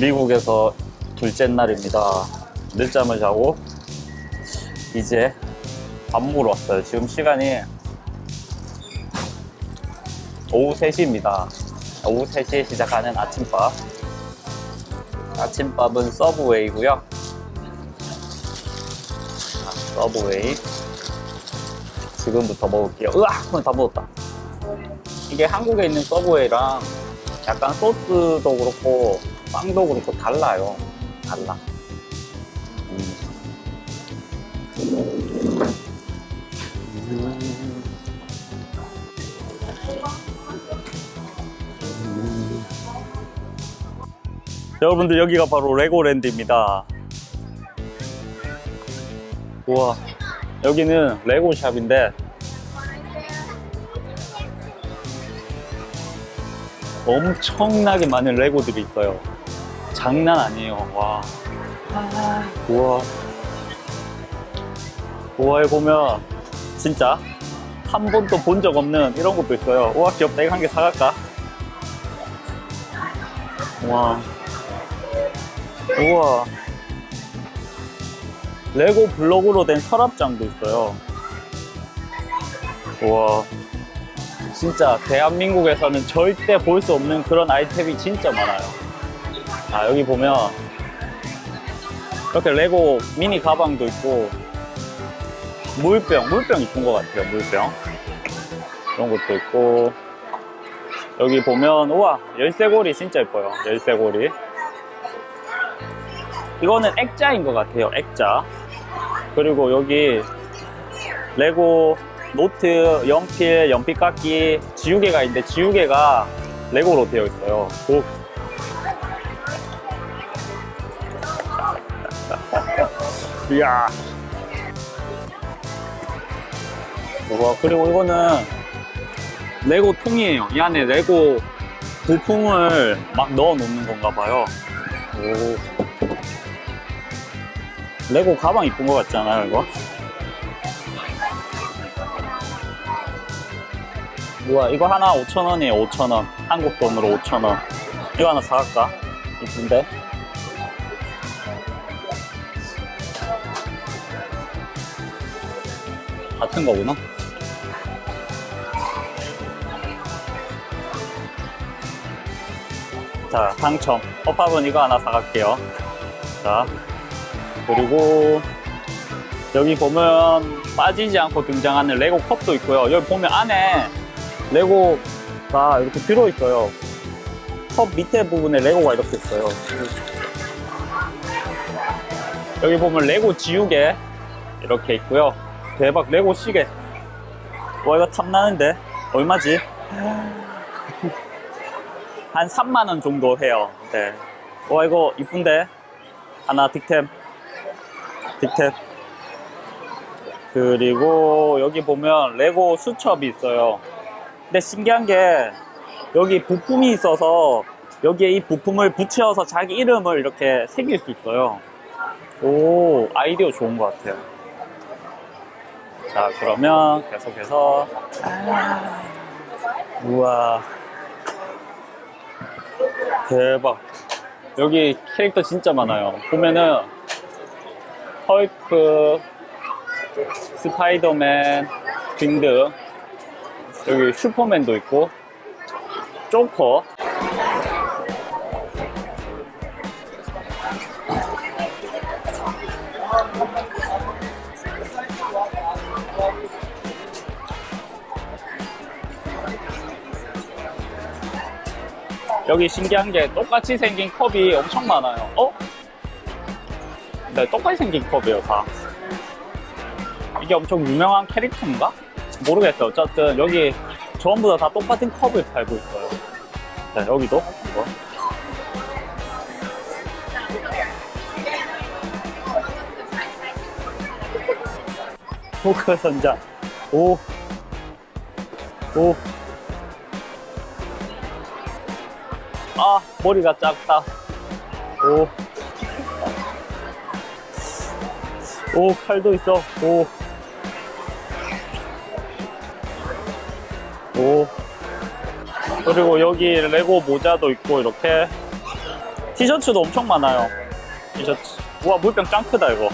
미국에서 둘째 날입니다. 늦잠을 자고 이제 밥 먹으러 왔어요. 지금 시간이 오후 3시입니다. 오후 3시에 시작하는 아침밥. 아침밥은 서브웨이고요. 아, 서브웨이. 지금부터 먹을게요. 으악! 오늘 다 먹었다. 이게 한국에 있는 서브웨이랑 약간 소스도 그렇고 빵도 그렇고 달라요. 달라. 음. 여러분들 여기가 바로 레고랜드입니다. 우와 여기는 레고샵인데 엄청나게 많은 레고들이 있어요. 장난 아니에요. 와. 우와. 우와, 여기 보면 진짜 한 번도 본 적 없는 이런 것도 있어요. 우와, 귀엽다. 이거 한 개 사갈까? 우와. 우와. 레고 블록으로 된 서랍장도 있어요. 우와. 진짜 대한민국에서는 절대 볼 수 없는 그런 아이템이 진짜 많아요. 아, 여기 보면 이렇게 레고 미니 가방도 있고 물병, 물병 이쁜 것 같아요, 물병. 이런 것도 있고 여기 보면 우와, 열쇠고리 진짜 예뻐요, 열쇠고리. 이거는 액자인 것 같아요, 액자. 그리고 여기 레고 노트, 연필, 연필깎이, 지우개가 있는데 지우개가 레고로 되어 있어요. 오. 이야. 와, 그리고 이거는 레고 통이에요. 이 안에 레고 부품을 막 넣어 놓는 건가 봐요. 오. 레고 가방 이쁜 것 같지 않아요, 이거? 우와 이거 하나 5,000원이에요 5,000원 한국 돈으로 5,000원 이거 하나 사갈까? 이쁜데 같은 거구나 자 당첨 허팝은 이거 하나 사갈게요 자 그리고 여기 보면 빠지지 않고 등장하는 레고 컵도 있고요 여기 보면 안에 레고가 이렇게 들어있어요. 컵 밑에 부분에 레고가 이렇게 있어요. 여기 보면 레고 지우개 이렇게 있고요. 대박 레고 시계. 와 이거 탐나는데 얼마지? 한 3만 원 정도 해요. 네. 와 이거 이쁜데 하나 득템 득템 그리고 여기 보면 레고 수첩이 있어요. 근데 신기한 게 여기 부품이 있어서 여기에 이 부품을 붙여서 자기 이름을 이렇게 새길 수 있어요. 오, 아이디어 좋은 것 같아요. 자, 그러면 계속해서. 아, 우와. 대박. 여기 캐릭터 진짜 많아요. 보면은 헐크, 스파이더맨 등등 여기 슈퍼맨도 있고 조커 여기 신기한 게 똑같이 생긴 컵이 엄청 많아요 어? 네 똑같이 생긴 컵이에요 다 이게 엄청 유명한 캐릭터인가? 모르겠어요. 어쨌든 여기 전부 다, 다 똑같은 컵을 팔고 있어요. 자, 여기도 이거. 포크 선장. 오. 오. 머리가 작다. 오. 오, 칼도 있어. 오. 오. 그리고 여기 레고 모자도 있고, 이렇게. 티셔츠도 엄청 많아요. 티셔츠. 우와, 물병 짱 크다, 이거.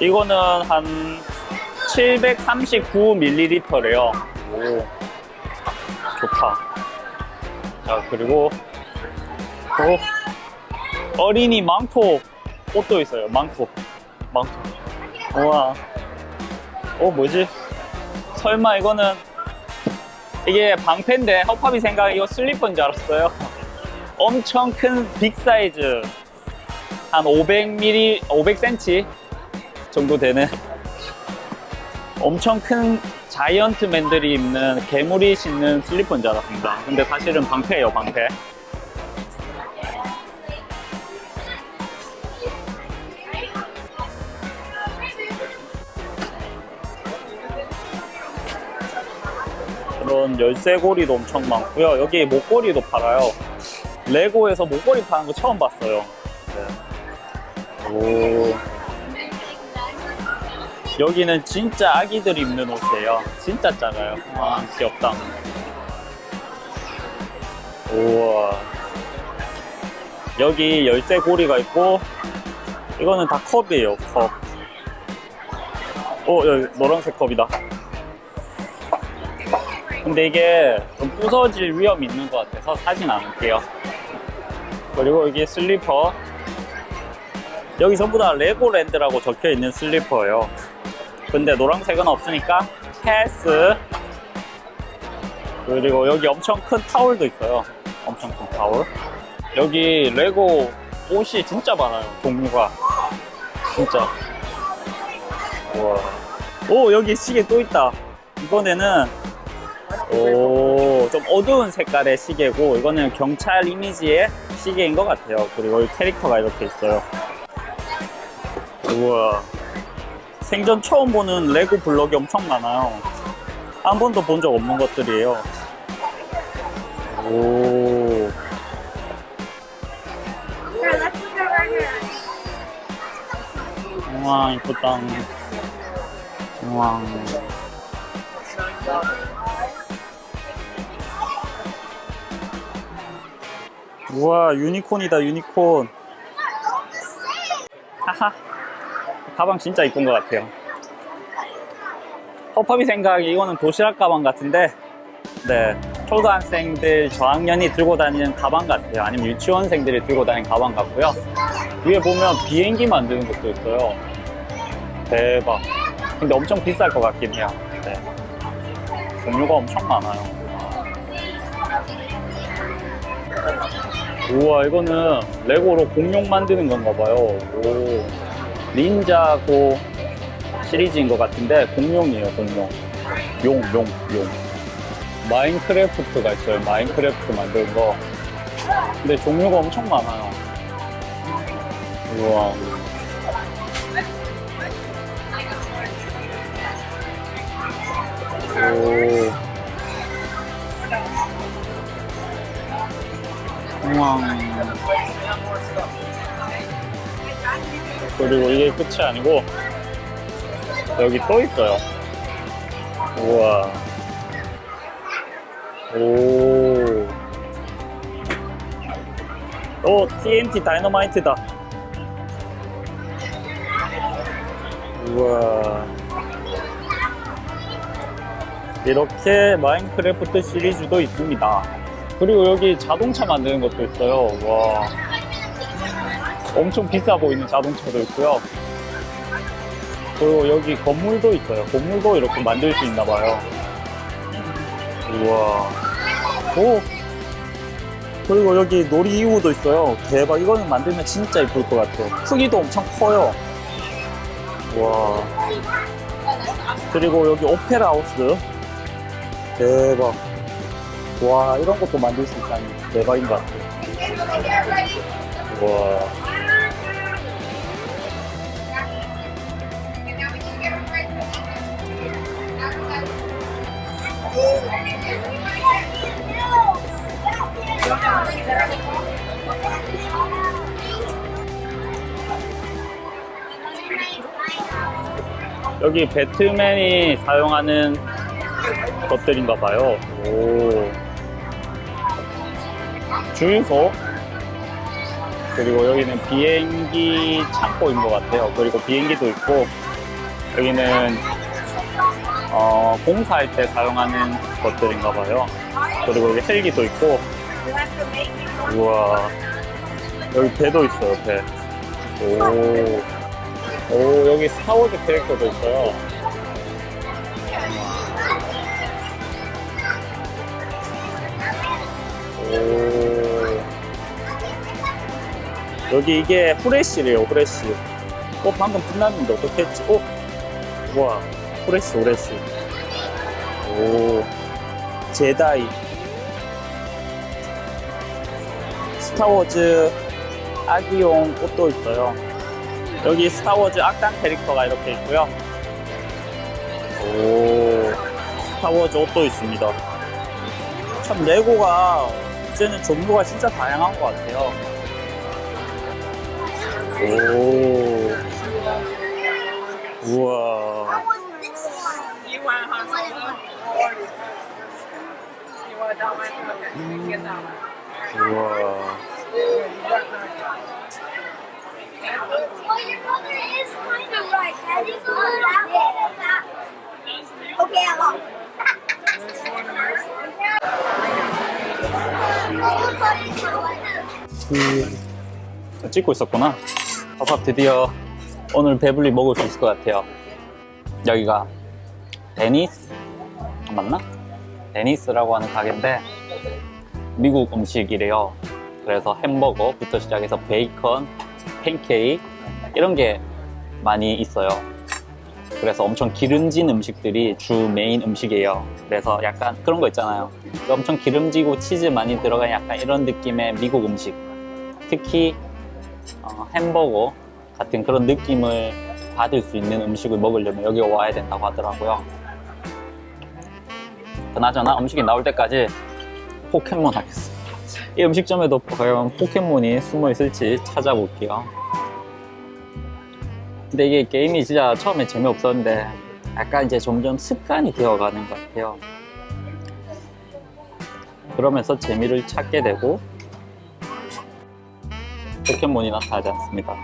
이거는 한 739ml래요. 오, 좋다. 자, 그리고 또 어린이 망토 옷도 있어요. 망토. 망토. 우와. 어, 뭐지? 설마 이거는 이게 방패인데 허팝이 생각 이거 슬리퍼인 줄 알았어요. 엄청 큰 빅 사이즈 한 500mm, 500cm 정도 되는 엄청 큰 자이언트맨들이 입는 괴물이 신는 슬리퍼인 줄 알았습니다. 근데 사실은 방패예요, 방패. 그런 열쇠고리도 엄청 많고요. 여기 목걸이도 팔아요. 레고에서 목걸이 파는 거 처음 봤어요. 네. 오. 여기는 진짜 아기들이 입는 옷이에요. 진짜 작아요. 와, 귀엽다. 우와. 여기 열쇠 고리가 있고, 이거는 다 컵이에요, 컵. 어, 여기 노란색 컵이다. 근데 이게 좀 부서질 위험이 있는 것 같아서 사진 않을게요. 그리고 여기 슬리퍼. 여기 전부 다 레고랜드라고 적혀 있는 슬리퍼예요. 근데 노란색은 없으니까 패스. 그리고 여기 엄청 큰 타올도 있어요. 엄청 큰 타올. 여기 레고 옷이 진짜 많아요. 종류가. 진짜. 우와. 오, 여기 시계 또 있다. 이번에는 오, 좀 어두운 색깔의 시계고, 이거는 경찰 이미지의 시계인 것 같아요. 그리고 캐릭터가 이렇게 있어요. 우와. 생전 처음 보는 레고 블럭이 엄청 많아요. 한 번도 본 적 없는 것들이에요. 오. 우와, 이쁘다. 우와. 우와, 유니콘이다, 유니콘. 하하. 가방 진짜 이쁜 것 같아요. 허팝이 생각에 이거는 도시락 가방 같은데, 네. 초등학생들 저학년이 들고 다니는 가방 같아요. 아니면 유치원생들이 들고 다니는 가방 같고요. 위에 보면 비행기 만드는 것도 있어요. 대박. 근데 엄청 비쌀 것 같긴 해요. 네. 종류가 엄청 많아요. 우와, 이거는 레고로 공룡 만드는 건가 봐요. 오. 닌자고 시리즈인 것 같은데, 공룡이에요, 공룡. 용, 용, 용. 마인크래프트가 있어요. 마인크래프트 만드는 거. 근데 종류가 엄청 많아요. 우와. 오. 우와. 그리고 이게 끝이 아니고 여기 또 있어요. 우와. 오. 오, TNT 다이너마이트다. 우와. 이렇게 마인크래프트 시리즈도 있습니다. 그리고 여기 자동차 만드는 것도 있어요. 와. 엄청 비싸 보이는 자동차도 있고요. 그리고 여기 건물도 있어요. 건물도 이렇게 만들 수 있나 봐요. 우와. 오! 그리고 여기 놀이기구도 있어요. 대박. 이거는 만들면 진짜 이쁠 것 같아요. 크기도 엄청 커요. 와. 그리고 여기 오페라 하우스. 대박. 와, 이런 것도 만들 수 있다니 대박인 것 같아요. 와. 여기 배트맨이 사용하는 것들인가 봐요. 오. 주유소. 그리고 여기는 비행기 창고인 것 같아요. 그리고 비행기도 있고 여기는 어, 공사할 때 사용하는 것들인가 봐요. 그리고 여기 헬기도 있고. 우와 여기 배도 있어요 배. 오, 오 여기 스타워즈 캐릭터도 있어요. 오. 여기 이게 후레쉬래요 후레쉬. 어 방금 끝났는데 어떻게 했지? 어? 우와 후레쉬 후레쉬. 오 제다이. 스타워즈 아기용 옷도 있어요. 여기 스타워즈 악당 캐릭터가 이렇게 있고요. 오, 스타워즈 옷도 있습니다. 참 레고가 이제는 종류가 진짜 다양한 것 같아요. 오, 우와. I'll 그, 찍고 있었구나. 아빠 드디어 오늘 배불리 먹을 수 있을 것 같아요. 여기가 데니스 아, 맞나? 데니스라고 하는 가게인데 미국 음식이래요. 그래서 햄버거부터 시작해서 베이컨, 팬케이크 이런 게 많이 있어요. 그래서 엄청 기름진 음식들이 주 메인 음식이에요. 그래서 약간 그런 거 있잖아요. 엄청 기름지고 치즈 많이 들어간 약간 이런 느낌의 미국 음식. 특히 어, 햄버거 같은 그런 느낌을 받을 수 있는 음식을 먹으려면 여기 와야 된다고 하더라고요. 그나저나 음식이 나올 때까지 포켓몬 하겠습니다. 이 음식점에도 과연 포켓몬이 숨어 있을지 찾아볼게요. 근데 이게 게임이 진짜 처음에 재미없었는데 약간 이제 점점 습관이 되어가는 것 같아요. 그러면서 재미를 찾게 되고 포켓몬이 나타나지 않습니다.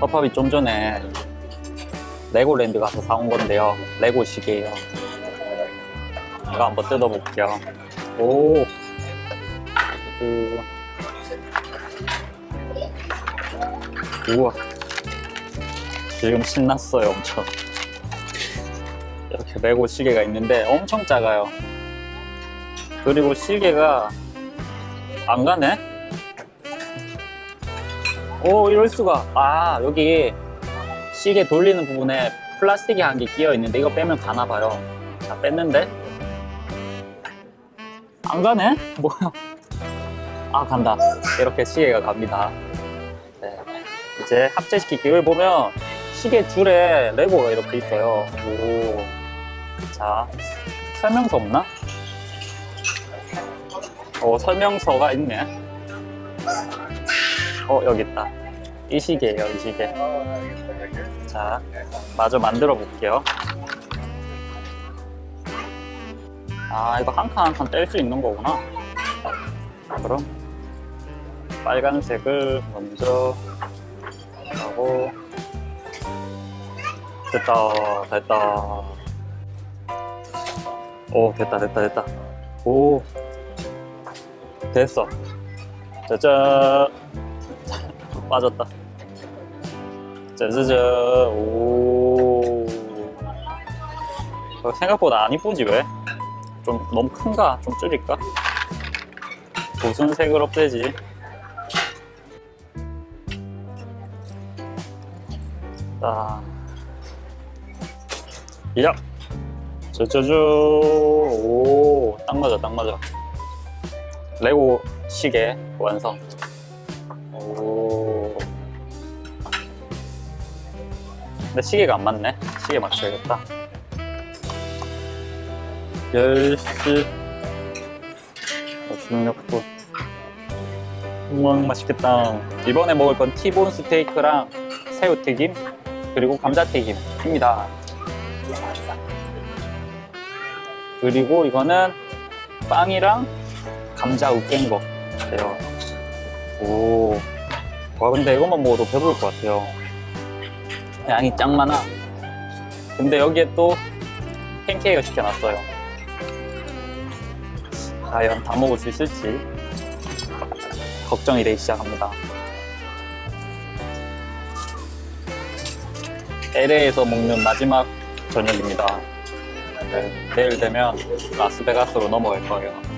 허팝이 좀 전에 레고랜드 가서 사온 건데요. 레고 시계예요. 이거 한번 뜯어볼게요. 오, 그, 우와, 지금 신났어요, 엄청. 이렇게 레고 시계가 있는데 엄청 작아요. 그리고 시계가 안 가네? 오, 이럴 수가. 아, 여기 시계 돌리는 부분에 플라스틱이 한 개 끼어 있는데 이거 빼면 가나 봐요. 자, 뺐는데 안 가네? 뭐야? 아, 간다. 이렇게 시계가 갑니다. 네. 이제 합체시키기. 여기 보면 시계 줄에 레고가 이렇게 있어요. 오. 자, 설명서 없나? 어, 설명서가 있네. 어, 여기. 이 시계예요, 이 시계. 자, 마저 만들어 볼게요. 아, 이거 한 칸 한 칸 뗄 수 있는 거구나. 그럼 빨간색을 먼저 하고 됐다, 됐다. 오, 됐다, 됐다, 됐다. 오, 됐어. 짜잔. 빠졌다. 짜자잔. 오. 어, 생각보다 안 이쁘지, 왜? 좀 너무 큰가? 좀 줄일까? 무슨 색을 없애지? 자. 야! 짜자잔. 오, 딱 맞아, 딱 맞아. 레고 시계 완성. 근데 시계가 안 맞네. 시계 맞춰야겠다. 10시 56분. 우와, 맛있겠다. 이번에 먹을 건 티본 스테이크랑 새우튀김, 그리고 감자튀김입니다. 그리고 이거는 빵이랑 감자 으깬 거 같아요. 오. 와, 근데 이것만 먹어도 배부를 것 같아요. 양이 짱 많아. 근데 여기에 또 팬케이크를 시켜놨어요. 과연 다 먹을 수 있을지 걱정이 되기 시작합니다. LA에서 먹는 마지막 저녁입니다. 네, 내일 되면 라스베가스로 넘어갈 거예요.